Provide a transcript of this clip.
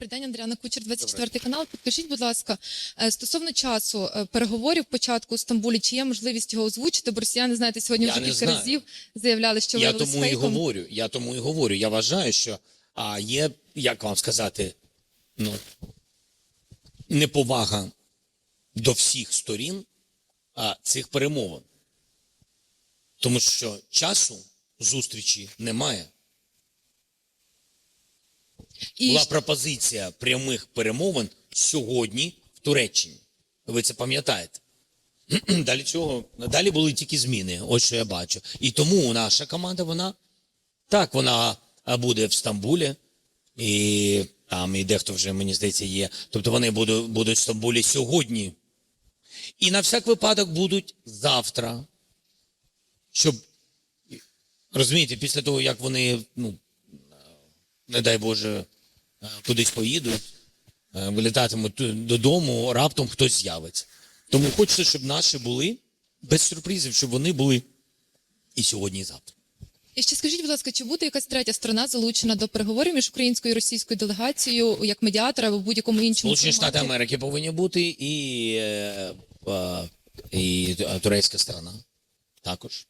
Добрий день, Андріана Кучер, 24 канал. Підкажіть, будь ласка, е, стосовно часу е, переговорів початку у Стамбулі, чи є можливість його озвучити? Бо росіяни, знаєте, сьогодні Я вже кілька знаю. разів заявляли, що Я тому і говорю. Я тому і говорю. Я вважаю, що а, є, як вам сказати, ну, неповага до всіх сторін а, цих перемовин. Тому що часу зустрічі немає. І Була пропозиція прямих перемовин сьогодні в Туреччині. Ви це пам'ятаєте? Далі цього далі були тільки зміни. Ось що я бачу. І тому наша команда, вона так, вона буде в Стамбулі, і там і дехто вже, мені здається, є. Тобто вони будуть, будуть в Стамбулі сьогодні. І на всяк випадок будуть завтра. Щоб розумієте, після того, як вони, ну, не дай Боже, кудись поїдуть, е, вилітатимуть додому, раптом хтось з'явиться. Тому хочеться, щоб наші були без сюрпризів, щоб вони були і сьогодні, і завтра. І ще скажіть, будь ласка, чи буде якась третя сторона залучена до переговорів між українською і російською делегацією як медіатора або будь-якому іншому Сполучені Штати? Америки повинні бути і, е, е, і турецька сторона також.